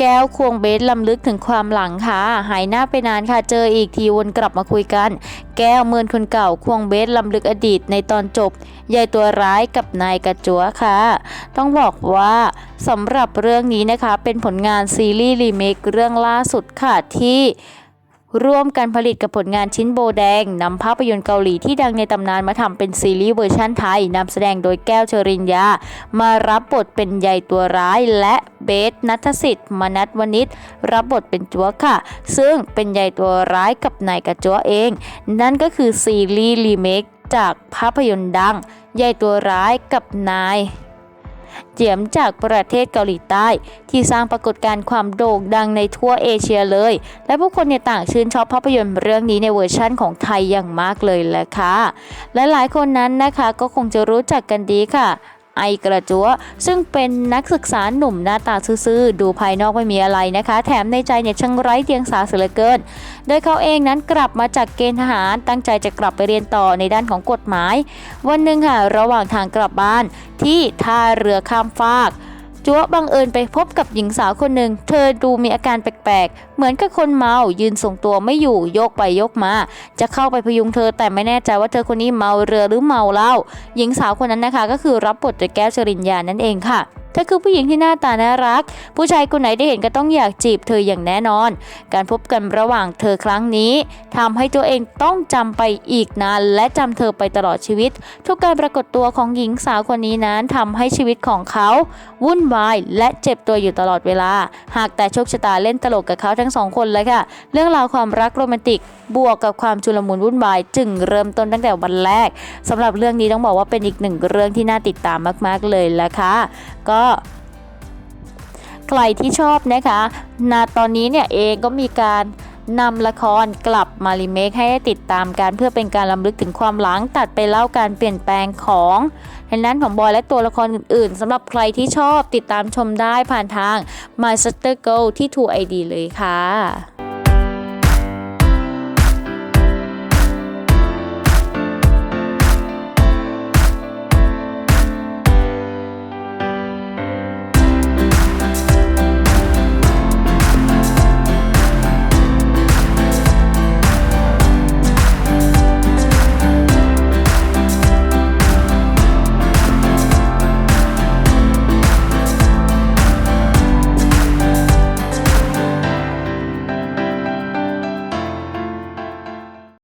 แก้วควงเบสลำลึกถึงความหลังค่ะ หายหน้าไปนานค่ะ เจออีกทีวนกลับมาคุยกัน แก้วเมินคนเก่าควงเบสลำลึกอดีตในตอนจบยายตัวร้ายกับนายกระจัวค่ะ ต้องบอกว่าสำหรับเรื่องนี้นะคะเป็นผลงานซีรีส์รีเมคเรื่องล่าสุดค่ะที่ ร่วมกันผลิตกับผลงานชิ้นโบแดงนำภาพยนตร์เกาหลีที่ดังในตำนานมาทำเป็นซีรีส์เวอร์ชั่นไทยนำแสดงโดยแก้วเชริญญา มารับบทเป็นใยตัวร้าย และเบสนัทสิทธิ์มนัทวณิชรับบทเป็นจัวค่ะ ซึ่งเป็นใยตัวร้ายกับนายกระจัวเอง นั่นก็คือซีรีส์รีเมคจากภาพยนตร์ดังใยตัวร้ายกับนาย เจียมจากประเทศเกาหลีใต้ ที่สร้างปรากฏการณ์ความโด่งดังในทั่วเอเชียเลย และผู้คนในต่างชื่นชอบภาพยนตร์เรื่องนี้ในเวอร์ชั่นของไทยอย่างมากเลยแหละค่ะและหลายคนนั้นนะคะก็คงจะรู้จักกันดีค่ะ ไอกระจัวซึ่งเป็นนักศึกษาหนุ่มหน้าตาซื่อๆดูภายนอกไม่มีอะไรนะคะ แถมในใจเนี่ยช่างไร้เดียงสาเสียเหลือเกิน โดยเขาเองนั้นกลับมาจากเกณฑ์ทหารตั้งใจจะกลับไปเรียนต่อในด้านของกฎหมาย วันหนึ่งค่ะระหว่างทางกลับบ้านที่ท่าเรือข้ามฟาก จั๊วบังเอิญไปพบกับหญิงสาวคนหนึ่ง เธอดูมีอาการแปลกๆ เหมือนกับคนเมา ยืนทรงตัวไม่อยู่ โยกไปโยกมา จะเข้าไปพยุงเธอแต่ไม่แน่ใจว่าเธอคนนี้เมาเรือหรือเมาเหล้า หญิงสาวคนนั้นนะคะ ก็คือรับบทโดยแก้วชริญญานั่นเองค่ะ เธอคือผู้หญิงที่หน้าตาน่ารัก ผู้ชายคนไหนได้เห็นก็ต้องอยากจีบเธออย่างแน่นอน การพบกันระหว่างเธอครั้งนี้ทำให้ตัวเองต้องจำไปอีกนาน และจำเธอไปตลอดชีวิต ทุกการปรากฏตัวของหญิงสาวคนนี้นั้นทำให้ชีวิตของเขา วุ่นวายและเจ็บตัวอยู่ตลอดเวลา หากแต่โชคชะตาเล่นตลกกับเขาทั้งสองคนเลยค่ะ เรื่องราวความรักโรแมนติก บวกกับความชุลมุนวุ่นวาย จึงเริ่มต้นตั้งแต่วันแรกสำหรับเรื่องนี้ต้องบอกว่าเป็นอีกหนึ่งเรื่องที่น่าติดตามมาก ๆเลยละค่ะก็ใครที่ชอบนะคะณตอนนี้เนี่ยเองก็มีการนำละครกลับมารีเมคให้ติดตามกันเพื่อเป็นการลำลึกถึงความหลังตัดไปเล่าการเปลี่ยนแปลงของทางด้านของบอยและตัวละครอื่นๆสำหรับใครที่ชอบติดตามชมได้ผ่านทาง My Sister Go ที่ 2ID เลยค่ะ